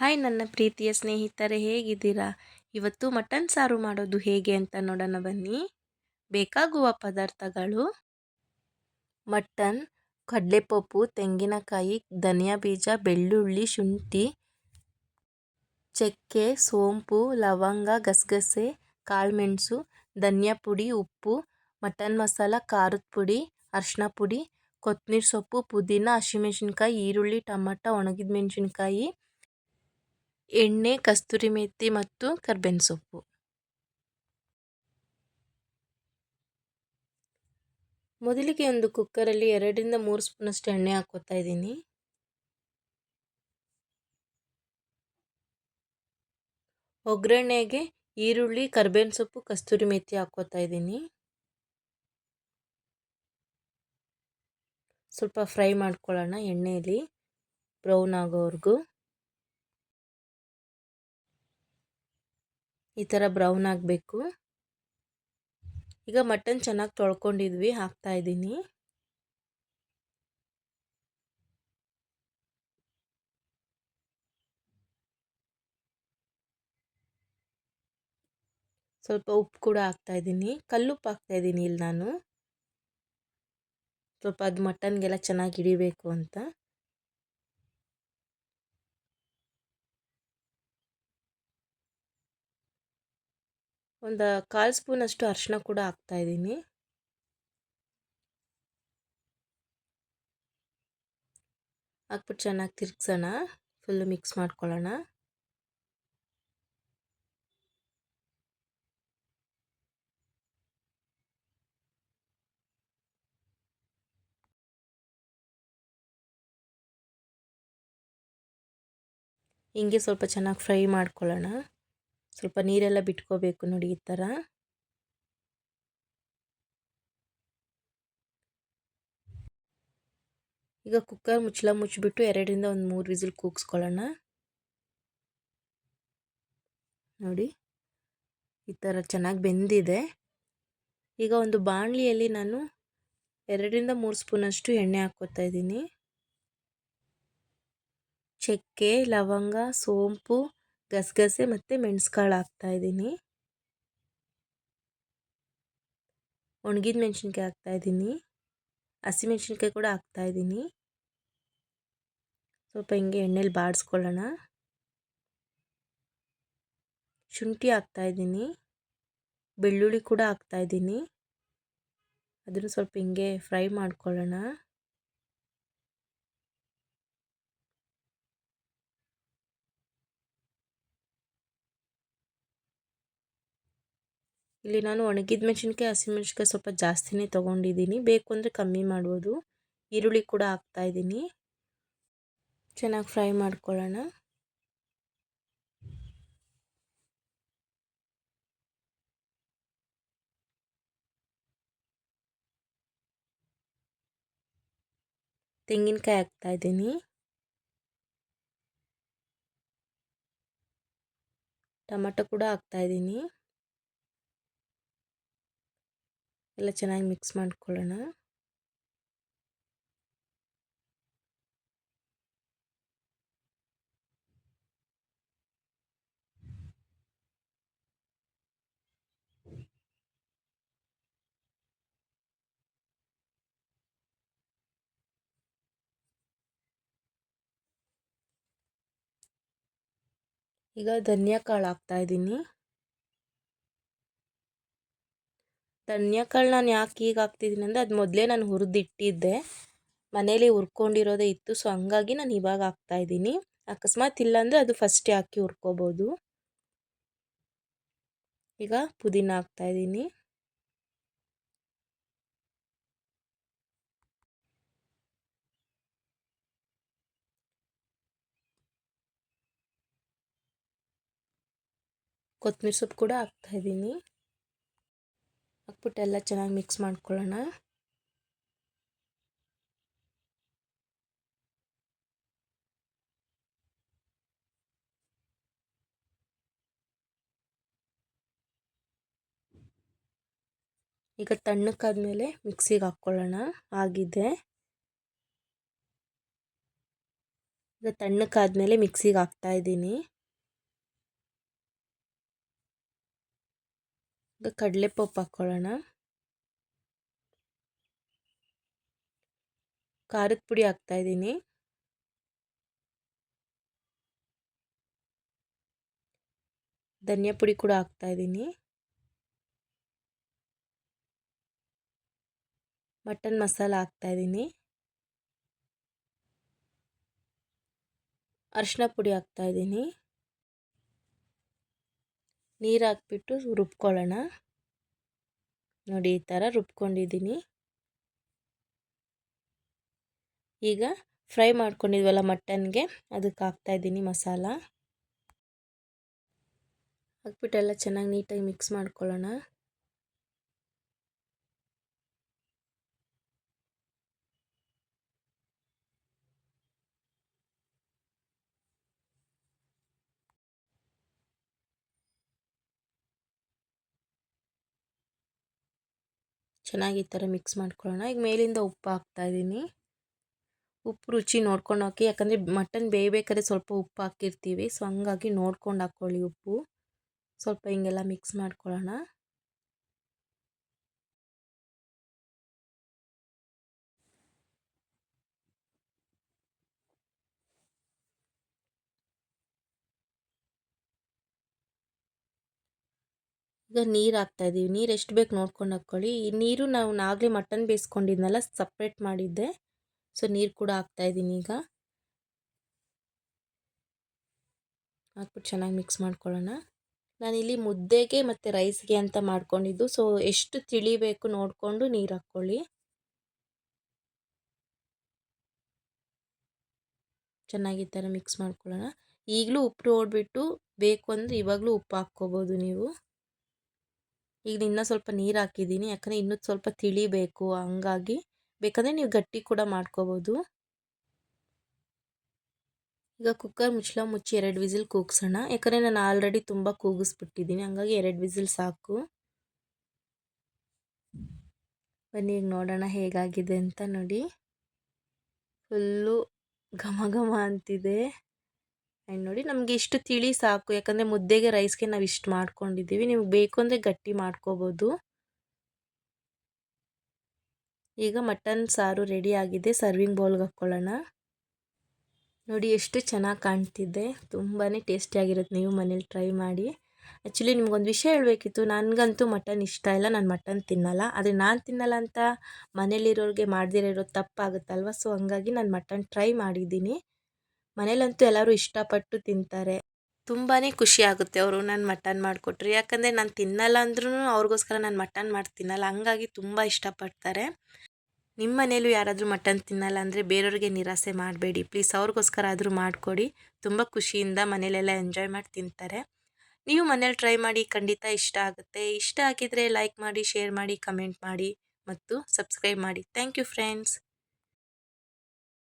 Hi ನನ್ನ ಪ್ರೀತಿಯ ಸ್ನೇಹಿತರೆ, ಹೇಗಿದ್ದೀರಾ? ಇವತ್ತು ಮಟನ್ ಸಾರು ಮಾಡೋದು ಹೇಗೆ ಅಂತ ನೋಡೋಣ ಬನ್ನಿ. ಬೇಕಾಗುವ ಪದಾರ್ಥಗಳು. ಮಟನ್, ಕಡಲೆಪಪ್ಪು, ತೆಂಗಿನಕಾಯಿ, ಧನಿಯಾ ಬೀಜ, ಬೆಳ್ಳುಳ್ಳಿ, ಶುಂಠಿ, ಚಕ್ಕೆ, ಸೋಂಪು, ಲವಂಗ, ಗಸಗಸೆ, ಕಾಳುಮೆಣಸು, ಧನಿಯಾ ಪುಡಿ, ಉಪ್ಪು, ಮಟನ್ ಮಸಾಲ, ಖಾರದ ಪುಡಿ ಅರಿಶಿನ ಪುಡಿ ಕೊತ್ತಂಬರಿ ಸೊಪ್ಪು, ಪುದೀನ, ಹಸಿಮೆಣ್ಸಿನ್ಕಾಯಿ, ಈರುಳ್ಳಿ, ಟಮಟ, ಒಣಗಿದ ಮೆಣಸಿನ್ಕಾಯಿ ಎಣ್ಣೆ, ಕಸ್ತೂರಿ ಮೆಥಿ ಮತ್ತು ಕರ್ಬೇವಿನ ಸೊಪ್ಪು. ಮೊದಲಿಗೆ ಒಂದು ಕುಕ್ಕರಲ್ಲಿ ಎರಡರಿಂದ ಮೂರು ಸ್ಪೂನಷ್ಟು ಎಣ್ಣೆ ಹಾಕೋತಾ ಇದ್ದೀನಿ. ಒಗ್ಗರಣೆಗೆ ಈರುಳ್ಳಿ, ಕರ್ಬೇವಿನ ಸೊಪ್ಪು, ಕಸ್ತೂರಿ ಮೆಥಿ ಹಾಕೋತಾ ಇದ್ದೀನಿ. ಸ್ವಲ್ಪ ಫ್ರೈ ಮಾಡ್ಕೊಳ್ಳೋಣ ಎಣ್ಣೆಯಲ್ಲಿ ಬ್ರೌನ್ ಆಗೋವರೆಗೂ. ಈ ಥರ ಬ್ರೌನ್ ಆಗಬೇಕು. ಈಗ ಮಟನ್ ಚೆನ್ನಾಗಿ ತೊಳ್ಕೊಂಡಿದ್ವಿ, ಹಾಕ್ತಾ ಇದ್ದೀನಿ. ಸ್ವಲ್ಪ ಉಪ್ಪು ಕೂಡ ಹಾಕ್ತಾ ಇದ್ದೀನಿ. ಕಲ್ಲುಪ್ಪು ಹಾಕ್ತಾ ಇದ್ದೀನಿ ಇಲ್ಲಿ ನಾನು. ಸ್ವಲ್ಪ ಅದು ಮಟನ್ಗೆಲ್ಲ ಚೆನ್ನಾಗಿ ಹಿಡಿಬೇಕು ಅಂತ. ಒಂದು ಕಾಲು ಸ್ಪೂನಷ್ಟು ಅರಿಶಿನ ಕೂಡ ಹಾಕ್ತಾಯಿದ್ದೀನಿ ಹಾಕ್ಬಿಟ್ಟು ಚೆನ್ನಾಗಿ ತಿರ್ಗ್ಸೋಣ. ಫುಲ್ಲು ಮಿಕ್ಸ್ ಮಾಡ್ಕೊಳ್ಳೋಣ. ಹಿಂಗೆ ಸ್ವಲ್ಪ ಚೆನ್ನಾಗಿ ಫ್ರೈ ಮಾಡ್ಕೊಳ್ಳೋಣ. ಸ್ವಲ್ಪ ನೀರೆಲ್ಲ ಬಿಟ್ಕೋಬೇಕು ನೋಡಿ ಈ ಥರ. ಈಗ ಕುಕ್ಕರ್ ಮುಚ್ಚಲ ಮುಚ್ಚಿಬಿಟ್ಟು ಎರಡರಿಂದ ಒಂದು ಮೂರು ವಿಸಿಲ್ ಕೂಗಿಸ್ಕೊಳ್ಳೋಣ. ನೋಡಿ, ಈ ಥರ ಚೆನ್ನಾಗಿ ಬೆಂದಿದೆ. ಈಗ ಒಂದು ಬಾಣಲಿಯಲ್ಲಿ ನಾನು ಎರಡರಿಂದ ಮೂರು ಸ್ಪೂನಷ್ಟು ಎಣ್ಣೆ ಹಾಕ್ಕೋತಾ ಇದ್ದೀನಿ. ಚಕ್ಕೆ, ಲವಂಗ, ಸೋಂಪು ಗಸಗಸೆ ಮತ್ತು ಮೆಣಸ್ಕಾಳು ಹಾಕ್ತಾಯಿದ್ದೀನಿ ಒಣಗಿದ ಮೆಣಸಿನ್ಕಾಯಿ ಹಾಕ್ತಾಯಿದ್ದೀನಿ ಹಸಿಮೆಣ್ಸಿನ್ಕಾಯಿ ಕೂಡ ಹಾಕ್ತಾಯಿದ್ದೀನಿ ಸ್ವಲ್ಪ ಹಿಂಗೆ ಎಣ್ಣೆಲಿ ಬಾಡಿಸ್ಕೊಳ್ಳೋಣ. ಶುಂಠಿ ಹಾಕ್ತಾಯಿದ್ದೀನಿ ಬೆಳ್ಳುಳ್ಳಿ ಕೂಡ ಹಾಕ್ತಾಯಿದ್ದೀನಿ ಅದನ್ನು ಸ್ವಲ್ಪ ಹಿಂಗೆ ಫ್ರೈ ಮಾಡ್ಕೊಳ್ಳೋಣ. ಇಲ್ಲಿ ನಾನು ಒಣಗಿದ ಮೆಣಸಿನ್ಕಾಯಿ ಹಸಿಮೆಣ್ಸಿನ್ಕಾಯಿ ಸ್ವಲ್ಪ ಜಾಸ್ತಿನೇ ತೊಗೊಂಡಿದ್ದೀನಿ. ಬೇಕು ಅಂದರೆ ಕಮ್ಮಿ ಮಾಡ್ಬೋದು. ಈರುಳ್ಳಿ ಕೂಡ ಹಾಕ್ತಾಯಿದ್ದೀನಿ ಚೆನ್ನಾಗಿ ಫ್ರೈ ಮಾಡ್ಕೊಳ್ಳೋಣ. ತೆಂಗಿನಕಾಯಿ ಹಾಕ್ತಾಯಿದ್ದೀನಿ ಟೊಮೆಟೊ ಕೂಡ ಹಾಕ್ತಾಯಿದ್ದೀನಿ ಎಲ್ಲ ಚೆನ್ನಾಗಿ ಮಿಕ್ಸ್ ಮಾಡ್ಕೊಳ್ಳೋಣ. ಈಗ ಧನಿಯಾ ಕಾಳು ಹಾಕ್ತಾ ಧನ್ಯಕಾಳು ನಾನು ಯಾಕೆ ಈಗ ಹಾಕ್ತಿದ್ದೀನಿ ಅಂದರೆ ಅದು ಮೊದಲೇ ನಾನು ಹುರಿದಿಟ್ಟಿದ್ದೆ. ಮನೇಲಿ ಹುರ್ಕೊಂಡಿರೋದೇ ಇತ್ತು ಸೊ ಹಂಗಾಗಿ ನಾನು ಇವಾಗ ಹಾಕ್ತಾಯಿದ್ದೀನಿ ಅಕಸ್ಮಾತ್ ಇಲ್ಲಾಂದರೆ ಅದು ಫಸ್ಟೇ ಹಾಕಿ ಹುರ್ಕೋಬೋದು. ಈಗ ಪುದೀನ ಹಾಕ್ತಾಯಿದ್ದೀನಿ ಕೊತ್ತಂಬರಿ ಸೊಪ್ಪು ಕೂಡ ಹಾಕ್ತಾಯಿದ್ದೀನಿ ಹಾಕ್ಬಿಟ್ಟು ಎಲ್ಲ ಚೆನ್ನಾಗಿ ಮಿಕ್ಸ್ ಮಾಡ್ಕೊಳ್ಳೋಣ. ಈಗ ತಣ್ಣಕ್ಕಾದ್ಮೇಲೆ ಮಿಕ್ಸಿಗೆ ಹಾಕ್ಕೊಳ್ಳೋಣ. ಆಗಿದೆ. ಈಗ ತಣ್ಣಕ್ಕಾದ್ಮೇಲೆ ಮಿಕ್ಸಿಗೆ ಹಾಕ್ತಾ ಇದ್ದೀನಿ. ಈಗ ಕಡಲೆಪಪ್ಪು ಹಾಕ್ಕೊಳ್ಳೋಣ ಖಾರದ ಪುಡಿ ಹಾಕ್ತಾ ಇದ್ದೀನಿ. ಧನಿಯಾ ಪುಡಿ ಕೂಡ ಹಾಕ್ತಾ ಇದ್ದೀನಿ. ಮಟನ್ ಮಸಾಲ ಹಾಕ್ತಾ ಇದ್ದೀನಿ. ಅರಿಶಿನ ಪುಡಿ ಹಾಕ್ತಾ ಇದ್ದೀನಿ. ನೀರು ಹಾಕ್ಬಿಟ್ಟು ರುಬ್ಕೊಳ್ಳೋಣ. ನೋಡಿ ಈ ಥರ ರುಬ್ಕೊಂಡಿದ್ದೀನಿ. ಈಗ ಫ್ರೈ ಮಾಡ್ಕೊಂಡಿದ್ವಲ್ಲ ಮಟನ್ಗೆ, ಅದಕ್ಕೆ ಹಾಕ್ತಾಯಿದ್ದೀನಿ ಮಸಾಲ. ಹಾಕ್ಬಿಟ್ಟೆಲ್ಲ ಚೆನ್ನಾಗಿ ನೀಟಾಗಿ ಮಿಕ್ಸ್ ಮಾಡ್ಕೊಳ್ಳೋಣ. ಚೆನ್ನಾಗಿ ಈ ಥರ ಮಿಕ್ಸ್ ಮಾಡ್ಕೊಳ್ಳೋಣ. ಈಗ ಮೇಲಿಂದ ಉಪ್ಪು ಹಾಕ್ತಾಯಿದ್ದೀನಿ ಉಪ್ಪು ರುಚಿ ನೋಡ್ಕೊಂಡು ಹಾಕಿ, ಯಾಕಂದರೆ ಮಟನ್ ಬೇಯಬೇಕಾದ್ರೆ ಸ್ವಲ್ಪ ಉಪ್ಪು ಹಾಕಿರ್ತೀವಿ. ಸೊ, ಹಂಗಾಗಿ ನೋಡ್ಕೊಂಡು ಹಾಕ್ಕೊಳ್ಳಿ ಉಪ್ಪು. ಸ್ವಲ್ಪ ಹಿಂಗೆಲ್ಲ ಮಿಕ್ಸ್ ಮಾಡ್ಕೊಳ್ಳೋಣ. ಈಗ ನೀರು ಹಾಕ್ತಾ ಇದ್ದೀವಿ ನೀರು ಎಷ್ಟು ಬೇಕು ನೋಡ್ಕೊಂಡು ಹಾಕ್ಕೊಳ್ಳಿ ಈ ನೀರು ನಾವು ನಾಗಲೇ ಮಟನ್ ಬೇಯಿಸ್ಕೊಂಡಿದ್ನಲ್ಲ ಸಪ್ರೇಟ್ ಮಾಡಿದ್ದೆ. ಸೊ ನೀರು ಕೂಡ ಹಾಕ್ತಾ ಇದ್ದೀನಿ ಈಗ. ಹಾಕ್ಬಿಟ್ಟು ಚೆನ್ನಾಗಿ ಮಿಕ್ಸ್ ಮಾಡ್ಕೊಳ್ಳೋಣ. ನಾನಿಲ್ಲಿ ಮುದ್ದೆಗೆ ಮತ್ತು ರೈಸ್ಗೆ ಅಂತ ಮಾಡ್ಕೊಂಡಿದ್ದು. ಸೊ ಎಷ್ಟು ತಿಳಿಬೇಕು ನೋಡಿಕೊಂಡು ನೀರು ಹಾಕ್ಕೊಳ್ಳಿ. ಚೆನ್ನಾಗಿ ಥರ ಮಿಕ್ಸ್ ಮಾಡ್ಕೊಳ್ಳೋಣ. ಈಗಲೂ ಉಪ್ಪು ನೋಡಿಬಿಟ್ಟು ಬೇಕು ಅಂದರೆ ಇವಾಗಲೂ ಉಪ್ಪು ಹಾಕ್ಕೋಬೋದು ನೀವು. ಈಗ ಇನ್ನೂ ಸ್ವಲ್ಪ ನೀರು ಹಾಕಿದ್ದೀನಿ, ಯಾಕಂದರೆ ಇನ್ನೂ ಸ್ವಲ್ಪ ತಿಳಿಬೇಕು, ಹಂಗಾಗಿ. ಬೇಕಂದರೆ ನೀವು ಗಟ್ಟಿ ಕೂಡ ಮಾಡ್ಕೋಬೋದು. ಈಗ ಕುಕ್ಕರ್ ಮುಚ್ಚಳ ಮುಚ್ಚಿ ಎರಡು ವಿಸಿಲ್ ಕೂಗ್ಸೋಣ. ಯಾಕಂದರೆ ನಾನು ಆಲ್ರೆಡಿ ತುಂಬ ಕೂಗಿಸ್ಬಿಟ್ಟಿದ್ದೀನಿ, ಹಂಗಾಗಿ ಎರಡು ವಿಸಿಲ್ ಸಾಕು. ಬನ್ನಿ, ಈಗ ನೋಡೋಣ ಹೇಗಾಗಿದೆ ಅಂತ ನೋಡಿ. ಫುಲ್ಲು ಘಮ ಘಮ ಅಂತಿದೆ. ಆ್ಯಂಡ್ ನೋಡಿ ನಮಗೆ ಇಷ್ಟು ತಿಳಿ ಸಾಕು. ಯಾಕಂದರೆ ಮುದ್ದೆಗೆ ರೈಸ್ಗೆ ನಾವು ಇಷ್ಟು ಮಾಡ್ಕೊಂಡಿದ್ದೀವಿ. ನಿಮ್ಗೆ ಬೇಕು ಅಂದರೆ ಗಟ್ಟಿ ಮಾಡ್ಕೋಬೋದು. ಈಗ ಮಟನ್ ಸಾರು ರೆಡಿ ಆಗಿದೆ. ಸರ್ವಿಂಗ್ ಬೌಲ್ಗೆ ಹಾಕ್ಕೊಳ್ಳೋಣ ನೋಡಿ ಎಷ್ಟು ಚೆನ್ನಾಗಿ ಕಾಣ್ತಿದೆ. ತುಂಬಾ ಟೇಸ್ಟಿಯಾಗಿರುತ್ತೆ ನೀವು ಮನೇಲಿ ಟ್ರೈ ಮಾಡಿ. ಆ್ಯಕ್ಚುಲಿ ನಿಮ್ಗೊಂದು ವಿಷಯ ಹೇಳಬೇಕಿತ್ತು. ನನಗಂತೂ ಮಟನ್ ಇಷ್ಟ ಇಲ್ಲ. ನಾನು ಮಟನ್ ತಿನ್ನಲ್ಲ. ಆದರೆ ನಾನು ತಿನ್ನಲ್ಲ ಅಂತ ಮನೇಲಿರೋರಿಗೆ ಮಾಡದಿರೋ ಇರೋದು ತಪ್ಪಾಗುತ್ತಲ್ವ? ಸೊ ಹಂಗಾಗಿ ನಾನು ಮಟನ್ ಟ್ರೈ ಮಾಡಿದ್ದೀನಿ. ಮನೇಲಂತೂ ಎಲ್ಲರೂ ಇಷ್ಟಪಟ್ಟು ತಿಂತಾರೆ. ತುಂಬಾ ಖುಷಿ ಆಗುತ್ತೆ ಅವರು ನಾನು ಮಟನ್ ಮಾಡಿಕೊಟ್ರು. ಯಾಕಂದರೆ ನಾನು ತಿನ್ನಲ್ಲ ಅಂದ್ರೂ ಅವ್ರಿಗೋಸ್ಕರ ನಾನು ಮಟನ್ ಮಾಡಿ ತಿನ್ನಲ್ಲ. ಹಂಗಾಗಿ ತುಂಬ ಇಷ್ಟಪಡ್ತಾರೆ. ನಿಮ್ಮ ಮನೇಲೂ ಯಾರಾದರೂ ಮಟನ್ ತಿನ್ನಲ್ಲ ಅಂದರೆ ಬೇರೆಯವ್ರಿಗೆ ನಿರಾಸೆ ಮಾಡಬೇಡಿ. ಪ್ಲೀಸ್ ಅವ್ರಿಗೋಸ್ಕರ ಆದರೂ ಮಾಡಿಕೊಡಿ. ತುಂಬ ಖುಷಿಯಿಂದ ಮನೇಲೆಲ್ಲ ಎಂಜಾಯ್ ಮಾಡಿ ತಿಂತಾರೆ. ನೀವು ಮನೇಲಿ ಟ್ರೈ ಮಾಡಿ ಖಂಡಿತ ಇಷ್ಟ ಆಗುತ್ತೆ. ಇಷ್ಟ ಆಗಿದ್ರೆ ಲೈಕ್ ಮಾಡಿ, ಶೇರ್ ಮಾಡಿ, ಕಮೆಂಟ್ ಮಾಡಿ ಮತ್ತು ಸಬ್ಸ್ಕ್ರೈಬ್ ಮಾಡಿ. Thank you friends.